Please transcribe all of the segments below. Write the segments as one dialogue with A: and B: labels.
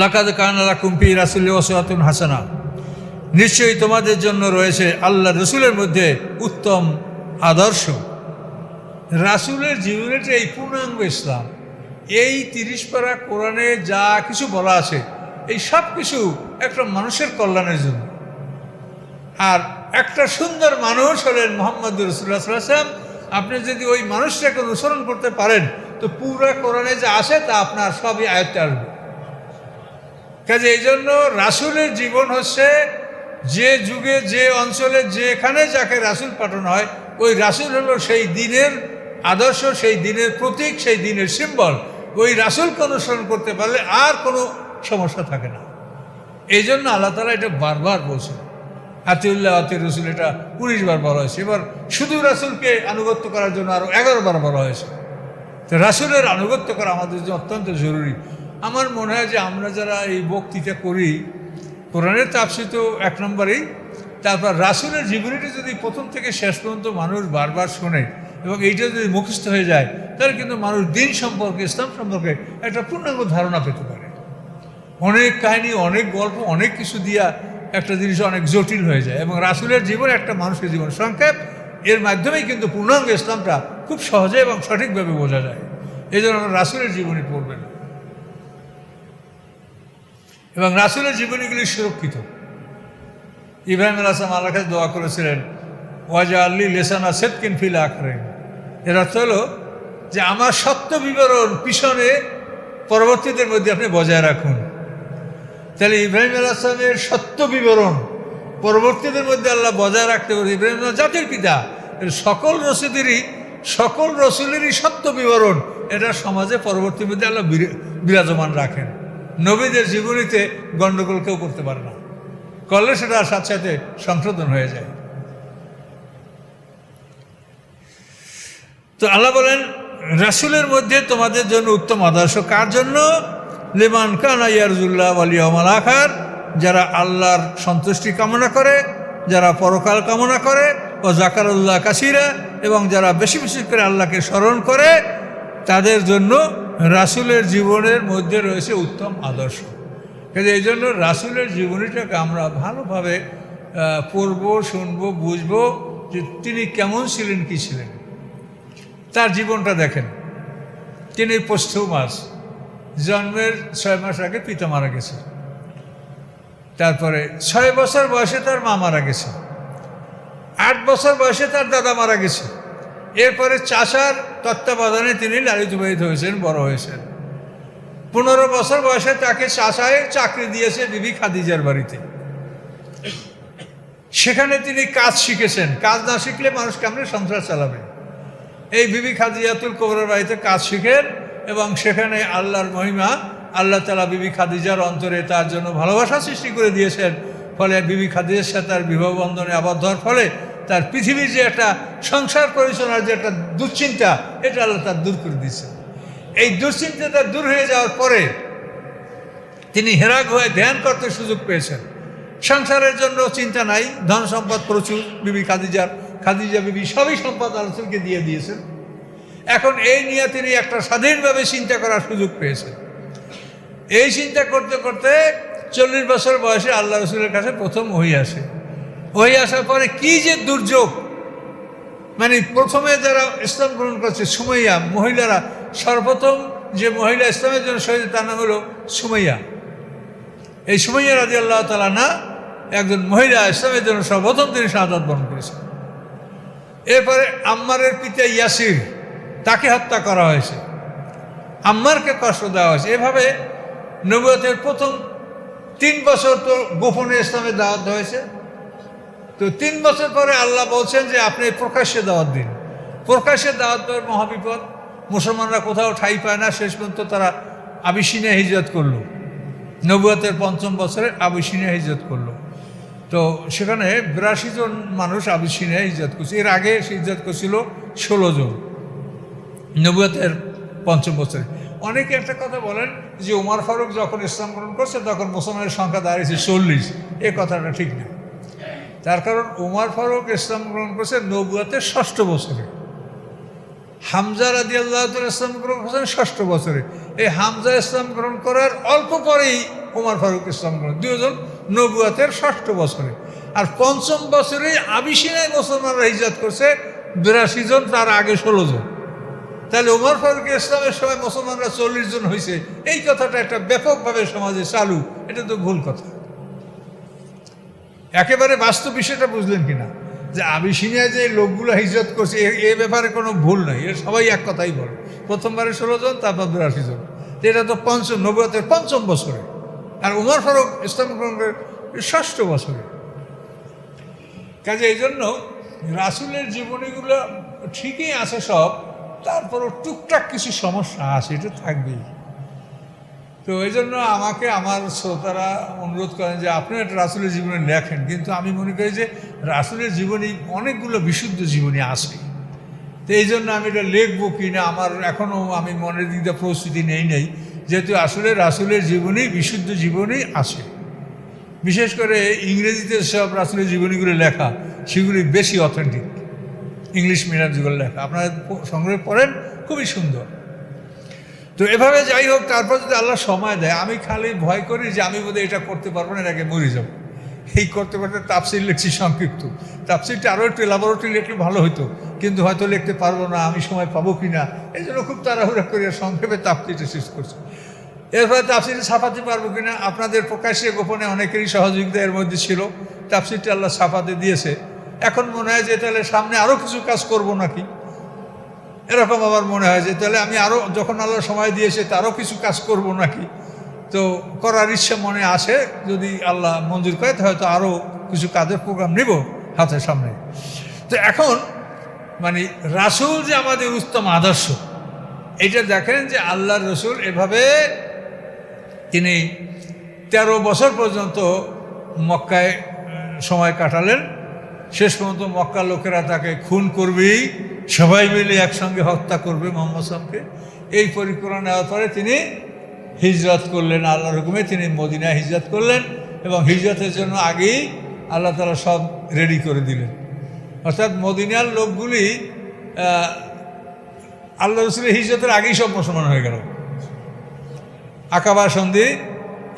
A: লাকাদ কানালা কুম্পি রাসুল ওসওয়াতুন হাসানা। নিশ্চয়ই তোমাদের জন্য রয়েছে আল্লাহ রসুলের মধ্যে উত্তম আদর্শ। রাসুলের জীবনের এই পূর্ণাঙ্গ ইসলাম, এই তিরিশ পারা কোরআনে যা কিছু বলা আছে, এই সব কিছু একটা মানুষের কল্যাণের জন্য। আর একটা সুন্দর মানুষ হলেন মোহাম্মদ রসুল্লাহ সাল্লাম আপনি যদি ওই মানুষটাকে অনুসরণ করতে পারেন, তো পুরা কোরআনে যা আসে তা আপনার সবই আয়ত্তে আসবে। কাজে এই জন্য রাসুলের জীবন হচ্ছে যে যুগে, যে অঞ্চলে, যেখানে যাকে রাসুল পাঠানো হয়, ওই রাসুল হলো সেই দিনের আদর্শ, সেই দিনের প্রতীক, সেই দিনের সিম্বল। ওই রাসুলকে অনুসরণ করতে পারলে আর কোনো সমস্যা থাকে না। এই জন্য আল্লাহ তালা এটা বারবার বলছে আতিউল্লাহ আতি রসুল, এটা উনিশ বার বলা হয়েছে। এবার শুধু রাসুলকে আনুগত্য করার জন্য আরও এগারো বার বলা হয়েছে। তো রাসুলের আনুগত্য করা আমাদের জন্য অত্যন্ত জরুরি। আমার মনে হয় যে আমরা যারা এই বক্তৃতা করি, কোরআনের তাপসি তো এক নম্বরেই, তারপর রাসুলের জীবনীটি যদি প্রথম থেকে শেষ পর্যন্ত মানুষ বারবার শোনে এবং এইটা যদি মুখস্থ হয়ে যায়, তাহলে কিন্তু মানুষ দিন সম্পর্কে, ইসলাম সম্পর্কে একটা পূর্ণাঙ্গ ধারণা পেতে পারে। অনেক কাহিনী, অনেক গল্প, অনেক কিছু দিয়া একটা জিনিস অনেক জটিল হয়ে যায় এবং রাসুলের জীবন একটা মানুষের জীবন। সংক্ষেপ, এর মাধ্যমেই কিন্তু পূর্ণাঙ্গ ইসলামটা খুব সহজে এবং সঠিকভাবে বোঝা যায়। এই জন্য রাসুলের জীবনী পড়বেন এবং রাসুলের জীবনীগুলি সুরক্ষিত। ইব্রাহিম আল আসলাম আল্লাহ কাছে দোয়া করেছিলেন, ওয়াজা আল্লি লেসানা সেতকিন ফিল আখরেন। এর অর্থ হলো যে আমার সত্য বিবরণ পিছনে পরবর্তীদের মধ্যে আপনি বজায় রাখুন। তাহলে ইব্রাহিম আল আসলামের সত্য বিবরণ পরবর্তীদের মধ্যে আল্লাহ বজায় রাখতে পারে ইব্রাহিম জাতির পিতা সকল রসিদেরই সকল রসুলেরই সত্য বিবরণ এটা সমাজে পরবর্তী মধ্যে আল্লাহ বিরা- বিরাজমান রাখেন। নবীদের জীবনীতে গণ্ডগোল কেউ করতে পারে না। করলে সেটা সাথে সাথে সংশোধন হয়ে যায়। তো আল্লাহ বলেন, রাসুলের মধ্যে তোমাদের জন্য উত্তম আদর্শ কার জন্য? লিমান কানা ইয়ারজুল্লাহ আলিয়ামাল আখার, যারা আল্লাহর সন্তুষ্টি কামনা করে, যারা পরকাল কামনা করে, ও জাকারুল্লাহ কাসিরা, এবং যারা বেশি বেশি করে আল্লাহকে স্মরণ করে, তাদের জন্য রাসুলের জীবনের মধ্যে রয়েছে উত্তম আদর্শ। কাজে এই জন্য রাসুলের জীবনীটাকে আমরা ভালোভাবে পড়ব, শুনব, বুঝব যে তিনি কেমন ছিলেন, কি ছিলেন। তার জীবনটা দেখেন। তিনি পশ্চিম মাস, জন্মের ছয় মাস আগে পিতা মারা গেছে। তারপরে ছয় বছর বয়সে তার মা মারা গেছে। আট বছর বয়সে তার দাদা মারা গেছে। এরপরে চাষার তত্ত্বাবধানে তিনি লালিত হয়েছেন, বড় হয়েছেন। পনেরো বছর বয়সে তাকে চাষায় চাকরি দিয়েছে বিবি খাদিজার বাড়িতে। সেখানে তিনি কাজ শিখেছেন। কাজ না শিখলে মানুষ কেমনে সংসার চালাবে? এই বিবি খাদিজাতুল কোবরের বাড়িতে কাজ শিখেন এবং সেখানে আল্লাহর মহিমা, আল্লাহ তালা বিবি খাদিজার অন্তরে তার জন্য ভালোবাসা সৃষ্টি করে দিয়েছেন। ফলে বিবি খাদিজার সাথে তার বিবাহ বন্ধনে আবদ্ধ হওয়ার ফলে তার পৃথিবীর যে একটা সংসার পরিচালনার যে একটা দুশ্চিন্তা, এটা আল্লাহ তার দূর করে দিয়েছে এই দুশ্চিন্তাটা দূর হয়ে যাওয়ার পরে তিনি হেরাগ হয়ে ধ্যান করতে সুযোগ পেয়েছেন। সংসারের জন্য চিন্তা নাই, ধন সম্পদ প্রচুর, বিবি খাদিজার, খাদিজা বিবি সবই সম্পদ আলোচনকে দিয়ে দিয়েছেন। এখন এই নিয়ে তিনি একটা স্বাধীনভাবে চিন্তা করার সুযোগ পেয়েছেন। এই চিন্তা করতে করতে চল্লিশ বছর বয়সে আল্লাহ রসুলের কাছে প্রথম ওই আসে। ওই আসার পরে কি যে দুর্যোগ? মানে প্রথমে যারা ইসলাম গ্রহণ করছে, সুমাইয়া, মহিলারা। সর্বপ্রথম যে মহিলা ইসলামের জন্য শহীদ, তার নাম হলো সুমাইয়া। এই সুমাইয়া রাজি আল্লাহ তালা না, একজন মহিলা ইসলামের জন্য সর্বপ্রথম তিনি শাহাদ বরণ করেছেন। এরপরে আম্মারের পিতা ইয়াসির, তাকে হত্যা করা হয়েছে। আম্মারকে কষ্ট দেওয়া হয়েছে। এভাবে নবুয়তের প্রথম তিন বছর তো গোপনে ইসলামের দাওয়াত হয়েছে। তো তিন বছর পরে আল্লাহ বলছেন যে আপনি প্রকাশ্যে দাওয়াত দিন। প্রকাশ্যে দাওয়াত দেওয়ার মহাবিপদ, মুসলমানরা কোথাও ঠাই পায় না, শেষ পর্যন্ত তারা আবিসিনিয়া হিজরত করল। নবুয়তের পঞ্চম বছরে আবিসিনিয়া হিজরত করল। তো সেখানে বিরাশি জন মানুষ আবিসিনিয়া হিজরত করছে। এর আগে সে হিজরত করছিল ষোলো জন নবুয়তের পঞ্চম বছরে। অনেকে একটা কথা বলেন যে উমার ফারুক যখন ইসলাম গ্রহণ করছে, তখন মুসলমানের সংখ্যা দাঁড়িয়েছে চল্লিশ। এ কথাটা ঠিক না। তার কারণ উমার ফারুক ইসলাম গ্রহণ করছে নবুয়াতের ষষ্ঠ বছরে। হামজা রাজি আল্লাহ ইসলাম গ্রহণ করছেন ষষ্ঠ বছরে। এই হামজা ইসলাম গ্রহণ করার অল্প পরেই ওমর ফারুক ইসলাম গ্রহণ দুজন নবুয়াতের ষষ্ঠ বছরে। আর পঞ্চম বছরে আবিসিনায় মুসলমানরা হিজরত করছে বিরাশি জন, তার আগে ষোলো জন। তাহলে ওমর ফারুক ইসলামের সময় মুসলমানরা চল্লিশ জন হয়েছে এই কথাটা একটা ব্যাপকভাবে সমাজে চালু। এটা তো ভুল কথা। একেবারে বাস্তব বিষয়টা বুঝলেন কিনা? যে আবিসিনিয়া যে লোকগুলো হিজরত করছে, এ- এ ব্যাপারে কোনো ভুল নাই। এর সবাই এক কথাই বলে। প্রথমবারে ষোলো জন, তারপর বিরাশি জন। এটা তো পঞ্চম নবতের পঞ্চম বছরে। আর উমর ফারুক ইসলাম গ্রহণের ষষ্ঠ বছরে। কাজে এই জন্য রাসুলের জীবনীগুলো ঠিকই আছে সব, তারপরও টুকটাক কিছু সমস্যা আছে, এটা থাকবেই। তো এই জন্য আমাকে, আমার শ্রোতারা অনুরোধ করেন যে আপনি একটা রাসুলের জীবনী লেখেন। কিন্তু আমি মনে করি যে রাসুলের জীবনী, অনেকগুলো বিশুদ্ধ জীবনী আছে। তো এই জন্য আমি এটা লিখব কি না আমার এখনও আমি মনের দিক দিয়ে প্রস্তুতি নেই নেই। যেহেতু আসলে রাসুলের জীবনী, বিশুদ্ধ জীবনী আছে। বিশেষ করে ইংরেজিতে সব রাসুলের জীবনীগুলো লেখা, সেগুলি বেশি অথেন্টিক ইংলিশ মিডিয়াম যেগুলো লেখা। আপনারা সংগ্রহ করেন, খুবই সুন্দর। তো এভাবে যাই হোক, তারপর যদি আল্লাহ সময় দেয়, আমি খালি ভয় করি যে আমি বোধহয় এটা করতে পারব না এটাকে মরে যাব। এই করতে করতে তাপসির লিখছি সংক্ষিপ্ত। তাপসিরটা আরও একটু elaborately লিখলে ভালো হতো কিন্তু হয়তো লিখতে পারব না, আমি সময় পাবো কি না এই জন্য খুব তাড়াহুড়া করে সংক্ষেপে তাপসিরটা শেষ করছি। এরপরে তাপসিরটা ছাপাতে পারব কি না আপনাদের প্রকাশ্যে গোপনে অনেকেরই সহযোগিতা এর মধ্যে ছিল। তাপসিরটা আল্লাহ ছাপাতে দিয়েছে। এখন মনে হয় যে তাহলে সামনে আরও কিছু কাজ করব নাকি? এরকম আমার মনে হয় যে তাহলে আমি আরও যখন আল্লাহ সময় দিয়েছে, তারও কিছু কাজ করব নাকি? তো করার ইচ্ছা মনে আসে যদি আল্লাহ মঞ্জুর করে হয়তো আরও কিছু কাজের প্রোগ্রাম নেব হাতের সামনে। তো এখন মানে রাসূল যে আমাদের উত্তম আদর্শ, এটা দেখেন যে আল্লাহ রসুল এভাবে তিনি তেরো বছর পর্যন্ত মক্কায় সময় কাটালেন। শেষ পর্যন্ত মক্কা লোকেরা তাকে খুন করবেই। সবাই মিলে একসঙ্গে হত্যা করবে মোহাম্মদ সামকে এই পরিকল্পনা নেওয়ার পরে তিনি হিজরত করলেন আল্লাহর হুকুমে। তিনি মদিনায় হিজরত করলেন এবং হিজরতের জন্য আগেই আল্লাহ তালা সব রেডি করে দিলেন। অর্থাৎ মদিনার লোকগুলি আল্লাহ রসুলের হিজরতের আগেই সব মুসলমান হয়ে গেল। আকাবা সন্ধি,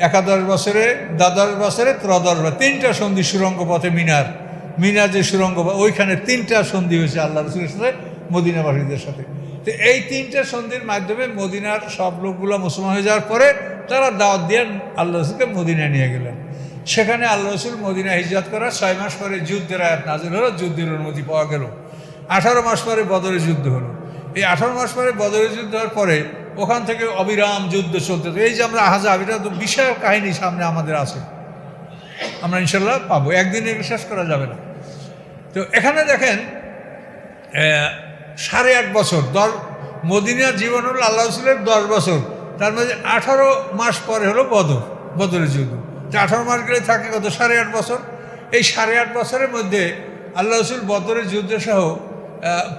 A: একাদশ বছরে, দ্বাদশ বছরে ত্রদশ তিনটা সন্ধি সুরঙ্গ পথে মিনার। মিনার যে সুরঙ্গ ওইখানে তিনটা সন্ধি হয়েছে আল্লাহ রসুলের সাথে, মদিনাবাসীদের সাথে। তো এই তিনটা সন্ধির মাধ্যমে মদিনার সব লোকগুলো মুসলমান হয়ে যাওয়ার পরে তারা দাওয়াত দিয়ে আল্লাহ রসুলকে মদিনায় নিয়ে গেলেন। সেখানে আল্লাহ রসুল মদিনা হিজরত করার ছয় মাস পরে যুদ্ধের আয়াত নাজিল হলো, যুদ্ধের অনুমতি পাওয়া গেল। আঠারো মাস পরে বদরের যুদ্ধ হলো। এই আঠারো মাস পরে বদরের যুদ্ধ হওয়ার পরে ওখান থেকে অবিরাম যুদ্ধ চলতে এই যে আমরা আহাজাব, এটা তো বিশাল কাহিনী সামনে আমাদের আছে। আমরা ইনশাল্লাহ পাবো। একদিনে বিশ্বাস করা যাবে না। তো এখানে দেখেন সাড়ে আট বছর, দশ, মদিনার জীবন হলো আল্লাহ রসুলের দশ বছর। তার মধ্যে আঠারো মাস পরে হলো বদর, বদরের যুদ্ধ তো আঠারো মাস গেলে থাকে কত? সাড়ে আট বছর। এই সাড়ে আট বছরের মধ্যে আল্লাহ রসুল বদরের যুদ্ধ সহ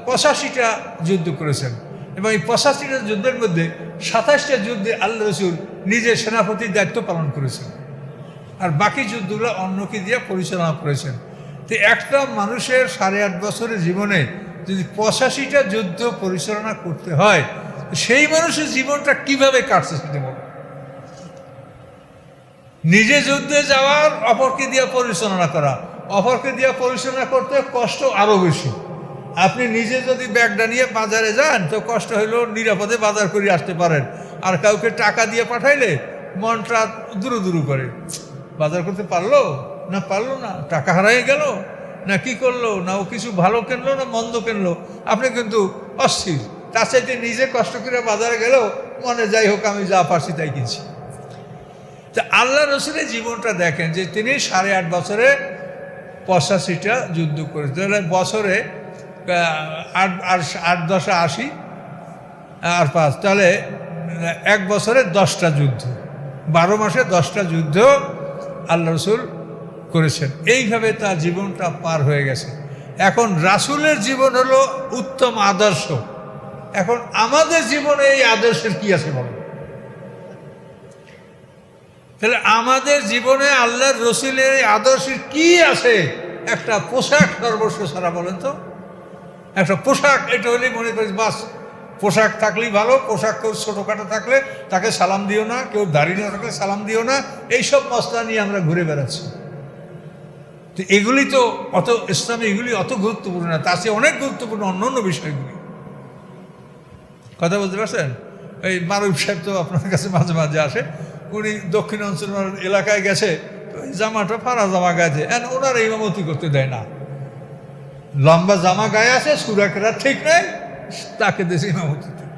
A: পঁচাশিটা যুদ্ধ করেছেন। এবং এই পঁচাশিটা যুদ্ধের মধ্যে সাতাশটা যুদ্ধে আল্লাহ রসুল নিজের সেনাপতির দায়িত্ব পালন করেছেন। আর বাকি যুদ্ধগুলো অন্যকে দিয়ে পরিচালনা করেছেন। তো একটা মানুষের সাড়ে আট বছরের জীবনে যদি পঁচাশিটা যুদ্ধ পরিচালনা করতে হয়, সেই মানুষের জীবনটা কীভাবে কাটছে সেটা বলো। নিজে যুদ্ধে যাওয়ার, অপরকে দিয়ে পরিচালনা করা। অপরকে দিয়ে পরিচালনা করতে কষ্ট আরও বেশি। আপনি নিজে যদি ব্যাগটা নিয়ে বাজারে যান, তো কষ্ট হইলেও নিরাপদে বাজার করে আসতে পারেন। আর কাউকে টাকা দিয়ে পাঠাইলে মনটা দূরু দূরু করে। বাজার করতে পারল? না পারল না। টাকা হারাই গেল? না কি করল? না ও কিছু ভালো কিনলো না মন্দ কিনলো? আপনি কিন্তু অস্থির। তার চাইতে নিজে কষ্ট করে বাজারে গেলেও মনে যাই হোক আমি যা পারছি তাই কিনছি। তা আল্লাহ রসুলের জীবনটা দেখেন যে তিনি সাড়ে আট বছরে পঁচাশিটা যুদ্ধ করেছেন তাহলে বছরে আট আট দশে আশি, আর পাঁচ। তাহলে এক বছরে দশটা যুদ্ধ। বারো মাসে দশটা যুদ্ধ আল্লাহ রসুল করেছেন। এইভাবে তার জীবনটা পার হয়ে গেছে। এখন রাসুলের জীবন হলো উত্তম আদর্শ। এখন আমাদের জীবনে এই আদর্শের কি আছে বলো? তাহলে আমাদের জীবনে আল্লাহর রসুলের এই আদর্শের কি আছে? একটা পোশাক সর্বস্ব ছাড়া বলেন তো। একটা পোশাক, এটা হলেই মনে করি বাস। পোশাক থাকলেই ভালো, পোশাক কেউ ছোটোখাটো থাকলে তাকে সালাম দিও না, কেউ দাঁড়িয়ে না থাকলে সালাম দিও না, এইসব মশলা নিয়ে আমরা ঘুরে বেড়াচ্ছি। তো এগুলি তো অত ইসলামে এগুলি অত গুরুত্বপূর্ণ না, তার চেয়ে অনেক গুরুত্বপূর্ণ অন্য অন্য বিষয়গুলি। কথা বলতে পারছেন? এই মারুফ সাহেব তো আপনার কাছে মাঝে মাঝে আসে, উনি দক্ষিণ অঞ্চল এলাকায় গেছে, তো জামাটা ফাড়া জামা গায়ে এন ওনার ইমামতি করতে দেয় না। লম্বা জামা গায়ে আছে সুরাকেরা ঠিক নেই তাকে দেশে ইমামতি দেয়।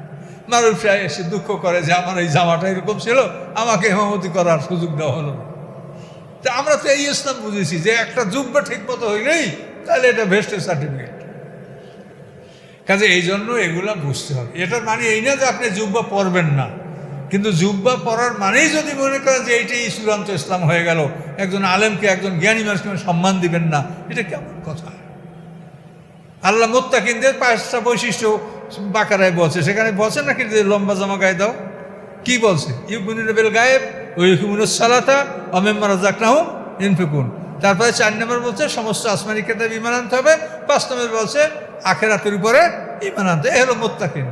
A: মারুফ সাহেব এসে দুঃখ করে যে আমার এই জামাটা এরকম ছিল, আমাকে ইমামতি করার সুযোগ দেওয়া হলো তা আমরা তো এই ইসলাম বুঝেছি যে একটা জুব্বা ঠিক মতো হইলেই তাহলে এটা ভেস্টের সার্টিফিকেট কাজে এই জন্য এগুলা বুঝতে হবে। এটার মানে এই না যে আপনি জুব্বা পরবেন না। কিন্তু জুব্বা পরার মানেই যদি মনে করেন যে এইটাই চূড়ান্ত ইসলাম হয়ে গেল, একজন আলেমকে একজন জ্ঞানী মানুষকে সম্মান দিবেন না, এটা কেমন কথা? আল্লাহ মোত্তাকিনদের পাঁচটা বৈশিষ্ট্য বাকারায় বলছে। সেখানে বলছে নাকি যে লম্বা জামা গায়ে দাও? কি বলছে? ইউকুনুল বেল গায়েব ইউকুমুনুস সালাতা অমেম্মার জাকনাহু ইনফিকুন। তারপরে চার নম্বর বলছে, সমস্ত আসমানি কেতাব ইমান আনতে হবে। পাঁচ নম্বর বলছে, আখেরাতের উপরে ইমান আনতে এ হলো মোত্তাকিন।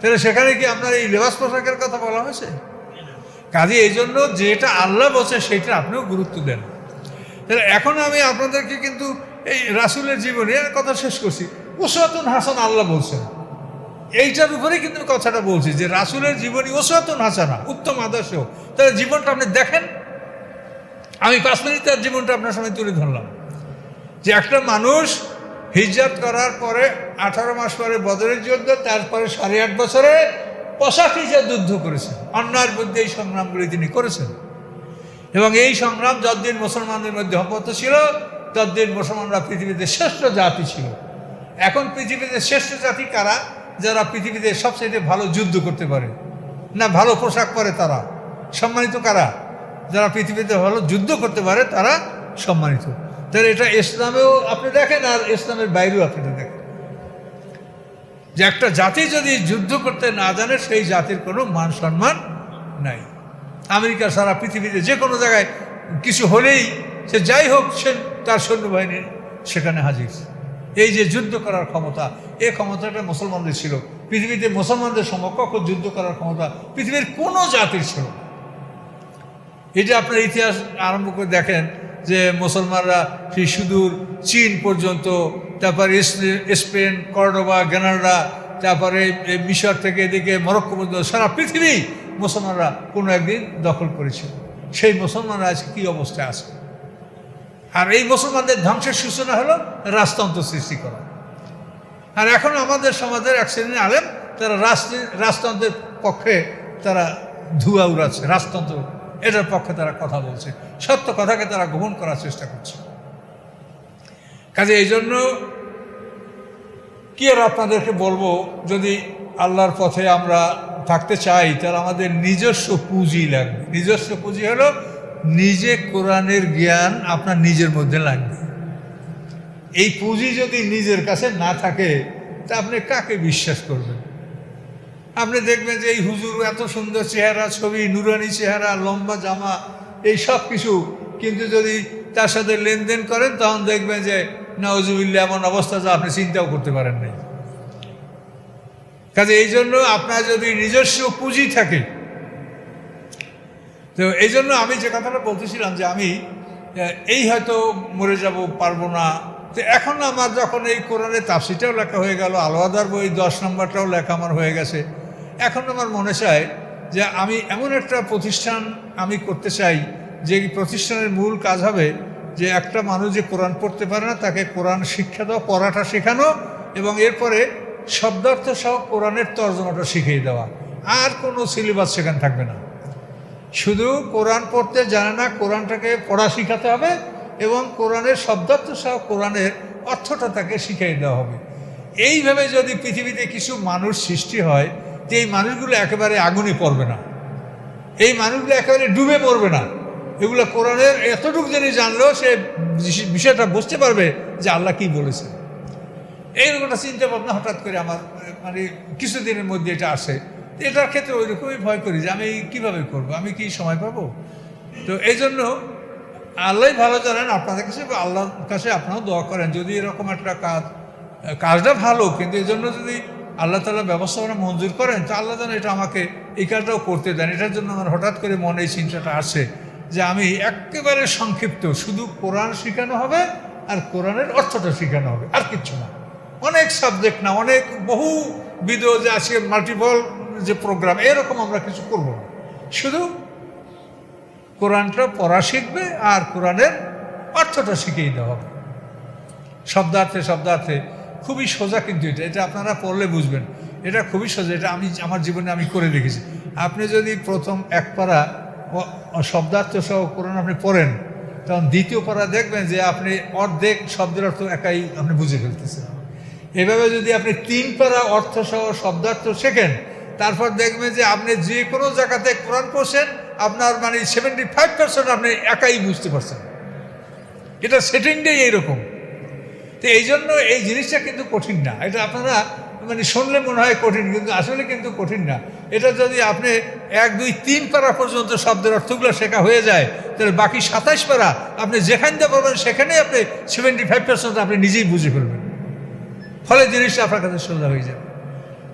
A: তাহলে সেখানে কি আপনার এই লেবাস পোশাকের কথা বলা হয়েছে? কাজে এই জন্য যেটা আল্লাহ বলছে, সেটা আপনিও গুরুত্ব দেন। তাহলে এখন আমি আপনাদেরকে কিন্তু এই রাসুলের জীবনে কথা শেষ করছি। ওসরাতুন হাসান আল্লাহ বলছেন। এইটার উপরেই কিন্তু কথাটা বলছি যে রাসুলের জীবনী ওসরাতুন হাসানা, উত্তম আদর্শ। তাহলে জীবনটা আপনি দেখেন। আমি পাঁচ মিনিট তার জীবনটা আপনার সামনে তুলে ধরলাম। যে একটা মানুষ হিজরত করার পরে আঠারো মাস পরে বদরের যুদ্ধ, তারপরে সাড়ে আট বছরে পঁচাশি যুদ্ধ করেছেন। অন্যায়ের মধ্যে এই সংগ্রামগুলি তিনি করেছেন। এবং এই সংগ্রাম যতদিন মুসলমানদের মধ্যে অব্যাহত ছিল, ততদিন মুসলমানরা পৃথিবীতে শ্রেষ্ঠ জাতি ছিল। এখন পৃথিবীতে শ্রেষ্ঠ জাতি কারা? যারা পৃথিবীতে সবচেয়ে ভালো যুদ্ধ করতে পারে না ভালো পোশাক পরে তারা? সম্মানিত কারা? যারা পৃথিবীতে ভালো যুদ্ধ করতে পারে, তারা সম্মানিত। তাহলে এটা ইসলামেও আপনি দেখেন আর ইসলামের বাইরেও আপনি দেখেন। যে একটা জাতি যদি যুদ্ধ করতে না জানে, সেই জাতির কোনো মান সম্মান নাই। আমেরিকা সারা পৃথিবীতে যে কোনো জায়গায় কিছু হলেই সে যাই হোক, সে তার সৈন্যবাহিনী সেখানে হাজির। এই যে যুদ্ধ করার ক্ষমতা, এই ক্ষমতাটা মুসলমানদের ছিল। পৃথিবীতে মুসলমানদের সমকক্ষ যুদ্ধ করার ক্ষমতা পৃথিবীর কোনো জাতির ছিল যে আপনার ইতিহাস আরম্ভ করে দেখেন যে মুসলমানরা সেই সুদূর চীন পর্যন্ত, তারপরে স্পেন, কর্ডোবা, গ্যানাডা, তারপরে মিশর থেকে এদিকে মরক্কো পর্যন্ত, সারা পৃথিবী মুসলমানরা কোনো একদিন দখল করেছিল। সেই মুসলমানরা আজকে কী অবস্থায় আছে? আর এই মুসলমানদের ধ্বংসের সূচনা হলো রাজতন্ত্র সৃষ্টি করা। আর এখন আমাদের সমাজের এক শ্রেণির আলেম, তারা রাষ্ট্র- রাজতন্ত্রের পক্ষে তারা ধুয়া উড়াচ্ছে, রাজতন্ত্র, এটার পক্ষে তারা কথা বলছে। সত্য কথাকে তারা গ্রহণ করার চেষ্টা করছে। কাজে এই জন্য কি আর আপনাদেরকে বলব, যদি আল্লাহর পথে আমরা থাকতে চাই তাহলে আমাদের নিজস্ব পুঁজি লাগবে। নিজস্ব পুঁজি হলো নিজে কোরআনের জ্ঞান আপনার নিজের মধ্যে লাগবে। এই পুঁজি যদি নিজের কাছে না থাকে, তা আপনি কাকে বিশ্বাস করবেন? আপনি দেখবেন যে এই হুজুর এত সুন্দর চেহারা, ছবি, নুরানি চেহারা, লম্বা জামা, এই সব কিছু। কিন্তু যদি তার সাথে লেনদেন করেন, তখন দেখবেন যে নওয়াজুবিল্লা এমন অবস্থা যা আপনি চিন্তাও করতে পারেন নাই। কাজে এই জন্য আপনার যদি নিজস্ব পুঁজি থাকে, তো এই জন্য আমি যে কথাটা বলতেছিলাম যে আমি এই হয়তো মরে যাব, পারব না। তো এখন আমার যখন এই কোরআনের তাফসিটাও লেখা হয়ে গেল আলোয়াদার বই দশ নম্বরটাও লেখা আমার হয়ে গেছে। এখন আমার মনে চায় যে আমি এমন একটা প্রতিষ্ঠান আমি করতে চাই, যে প্রতিষ্ঠানের মূল কাজ হবে যে একটা মানুষ যে কোরআন পড়তে পারে না, তাকে কোরআন শিক্ষা দেওয়া পড়াটা শেখানো এবং এরপরে শব্দার্থ সহ কোরআনের তর্জমাটা শিখিয়ে দেওয়া। আর কোনো সিলেবাস সেখানে থাকবে না। শুধু কোরআন পড়তে জানে না, কোরআনটাকে পড়া শিখাতে হবে এবং কোরআনের শব্দার্থ সহ কোরআনের অর্থটা তাকে শিখিয়ে দেওয়া হবে। এইভাবে যদি পৃথিবীতে কিছু মানুষ সৃষ্টি হয়, তো এই মানুষগুলো একেবারে আগুনে পড়বে না। এই মানুষগুলো একেবারে ডুবে পড়বে না। এগুলো কোরআনের এতটুকু যদি জানলেও সে বিষয়টা বুঝতে পারবে যে আল্লাহ কি বলেছে এইরকম একটা চিন্তা ভাবনা হঠাৎ করে আমার মানে কিছুদিনের মধ্যে এটা আসে। এটার ক্ষেত্রে ওই রকমই ভয় করি যে আমি কীভাবে করব? আমি কি সময় পাবো? তো এই জন্য আল্লাহ ভালো জানেন, আপনাদের কাছে, আল্লাহর কাছে আপনারাও দোয়া করেন, যদি এরকম একটা কাজ, কাজটা ভালো, কিন্তু এই জন্য যদি আল্লাহ তালা ব্যবস্থাপনা মঞ্জুর করেন, তো আল্লাহ যেন এটা আমাকে এই কাজটাও করতে দেন। এটার জন্য আমার হঠাৎ করে মনে এই চিন্তাটা আসে যে আমি একেবারে সংক্ষিপ্ত, শুধু কোরআন শেখানো হবে আর কোরআনের অর্থটা শেখানো হবে, আর কিচ্ছু না। অনেক সাবজেক্ট না, অনেক বহু বিধ যে আজকে মাল্টিপল যে প্রোগ্রাম এরকম আমরা কিছু করব না। শুধু কোরআনটা পড়া শিখবে আর কোরআনের অর্থটা শিখিয়ে দেওয়া হবে। শব্দার্থে শব্দার্থে, খুবই সোজা কিন্তু এটা এটা আপনারা পড়লে বুঝবেন। এটা খুবই সোজা, এটা আমি, আমার জীবনে আমি করে দেখেছি। আপনি যদি প্রথম এক ও শব্দার্থ সহ কোরআন আপনি পড়েন, তখন দ্বিতীয় পারা দেখবেন যে আপনি অর্ধেক শব্দের অর্থ একাই আপনি বুঝে ফেলতেছেন। এভাবে যদি আপনি তিন পারা অর্থ সহ শব্দার্থ শেখেন, তারপর দেখবেন যে আপনি যে কোনো জায়গাতে কোরআন পড়ছেন, আপনার মানে সেভেন্টি ফাইভ পার্সেন্ট আপনি একাই বুঝতে পারছেন। এটা সেটিংটাই এইরকম। তো এই জন্য এই জিনিসটা কিন্তু কঠিন না। এটা আপনারা মানে শুনলে মনে হয় কঠিন, কিন্তু আসলে কিন্তু কঠিন না। এটা যদি আপনি এক, দুই, তিন পারা পর্যন্ত শব্দের অর্থগুলো শেখা হয়ে যায়, তাহলে বাকি সাতাশ পারা আপনি যেখান দিয়ে পারবেন সেখানেই আপনি সেভেন্টি ফাইভ পার্সেন্ট আপনি নিজেই বুঝে ফেলবেন। ফলে জিনিসটা আপনার কাছে সোজা হয়ে যাবে।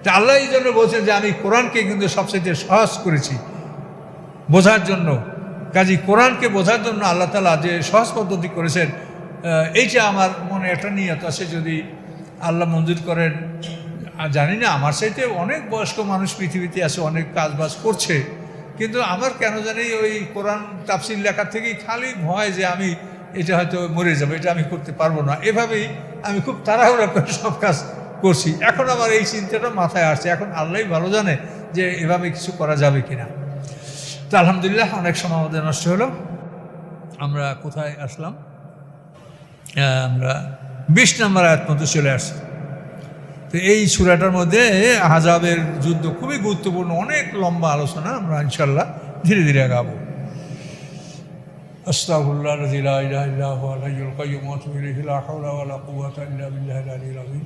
A: তা আল্লাহ এই জন্য বলছেন যে, আমি কোরআনকে কিন্তু সবচেয়ে সহজ করেছি বোঝার জন্য। কাজী কোরআনকে বোঝার জন্য আল্লাহ তালা যে সহজ পদ্ধতি করেছেন এইটা আমার মনে একটা নিয়ত আছে। যদি আল্লাহ মঞ্জুর করেন জানি না, আমার সাথে অনেক বয়স্ক মানুষ পৃথিবীতে আছে, অনেক কাজবাজ করছে। কিন্তু আমার কেন জানি ওই কোরআন তাফসিল লেখার থেকেই খালি ভয় যে, আমি এটা হয়তো মরে যাবে, এটা আমি করতে পারব না। এভাবেই আমি খুব তাড়াহুড়া করে সব কাজ করছি। এখন আমার এই চিন্তাটা মাথায় আসছে। এখন আল্লাহই ভালো জানে যে এভাবে কিছু করা যাবে কিনা। তো আলহামদুলিল্লাহ অনেক সময় আমাদের নষ্ট হলো। আমরা কোথায় আসলাম? আমরা বিশ নম্বর আয়াত মধ্যে চলে আসছি। তো এই সুরাটার মধ্যে আহাজাবের যুদ্ধ খুবই গুরুত্বপূর্ণ। অনেক লম্বা আলোচনা আমরা ইনশাল্লাহ ধীরে ধীরে أستغفر الله الذي لا إله إلا هو الحي القيوم وأتوب إليه. لا حول ولا قوة إلا بالله العلي العظيم.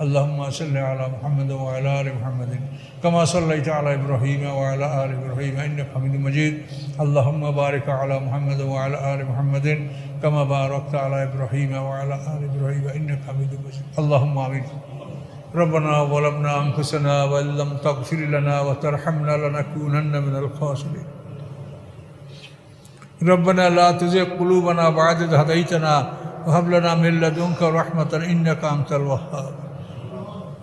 A: اللهم صل على محمد وعلى آل محمد كما صليت على إبراهيم وعلى آل إبراهيم إنك حميد مجيد. اللهم بارك على محمد وعلى آل محمد كما باركت على إبراهيم وعلى آل إبراهيم إنك حميد مجيد. اللهم آمين. ربنا ظلمنا أنفسنا وإن لم تغفر لنا وترحمنا لنكونن من الخاسرين. ربنا لا تزغ قلوبنا بعد إذ هديتنا وهب لنا من لدنك رحمة إنك أنت الوهاب.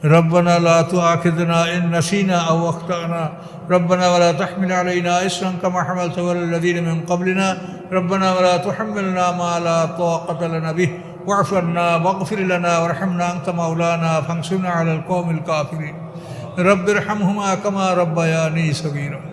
A: ربنا لا تؤاخذنا إن نسينا أو أخطأنا. ربنا ولا تحمل علينا إسرا كما حملت على الذين من قبلنا. ربنا ولا تحملنا ما لا طاقة لنا به. واعف عنا واغفر لنا وارحمنا أنت مولانا فانصرنا على القوم الكافرين. رب ارحمهما كما ربياني صغيرا.